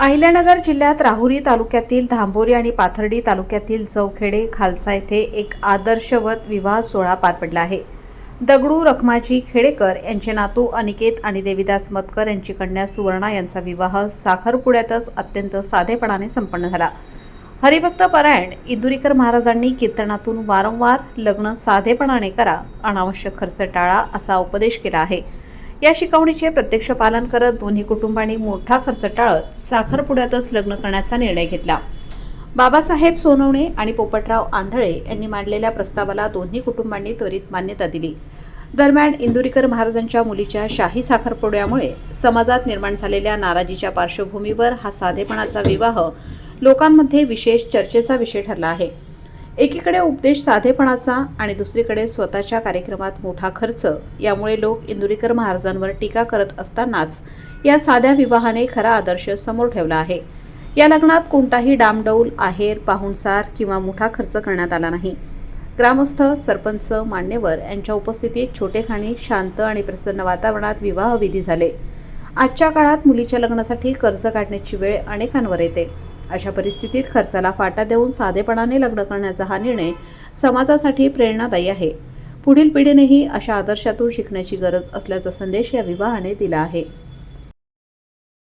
अहिल्यानगर जिल्ह्यात राहुरी तालुक्यातील धांबोरी आणि पाथर्डी तालुक्यातील चौखेडे खालसा येथे एक आदर्शवत विवाह सोहळा पार पडला आहे. दगडू रखमाजी खेडेकर यांचे नातू अनिकेत आणि देविदास मतकर यांची कन्या सुवर्णा यांचा विवाह साखरपुड्यातच अत्यंत साधेपणाने संपन्न झाला. हरिभक्त परायण इंदुरीकर महाराजांनी कीर्तनातून वारंवार लग्न साधेपणाने करा अनावश्यक खर्च टाळा असा उपदेश केला आहे. या शिकवणीचे प्रत्यक्ष पालन करत दोन्ही कुटुंबांनी मोठा खर्च टाळत साखरपुड्यातच लग्न करण्याचा निर्णय घेतला. बाबासाहेब सोनवणे आणि पोपटराव आंधळे यांनी मांडलेल्या प्रस्तावाला दोन्ही कुटुंबांनी त्वरित मान्यता दिली. दरम्यान इंदुरीकर महाराजांच्या मुलीच्या शाही साखरपुड्यामुळे समाजात निर्माण झालेल्या नाराजीच्या पार्श्वभूमीवर हा साधेपणाचा विवाह लोकांमध्ये विशेष चर्चेचा विषय ठरला आहे. एकीकडे उपदेश साधेपणाचा आणि दुसरीकडे स्वतःच्या कार्यक्रमात मोठा खर्च यामुळे लोक इंदुरीकर महाराजांवर टीका करत असतानाच या साध्या विवाहाने खरा आदर्श समोर ठेवला आहे. या लग्नात कोणताही डामडौल आहेर पाहुणसार किंवा मोठा खर्च करण्यात आला नाही. ग्रामस्थ सरपंच मान्यवर यांच्या उपस्थितीत छोटेखानी शांत आणि प्रसन्न वातावरणात विवाह विधी झाले. आजच्या काळात मुलीच्या लग्नासाठी कर्ज काढण्याची वेळ अनेकांवर येते. अशा परिस्थितीत खर्चाला फाटा देऊन साधेपणाने लग्न करण्याचा हा निर्णय समाजासाठी प्रेरणादायी आहे. पुढील पिढीनेही अशा आदर्शातून शिकण्याची गरज असल्याचा संदेश या विवाहाने दिला आहे.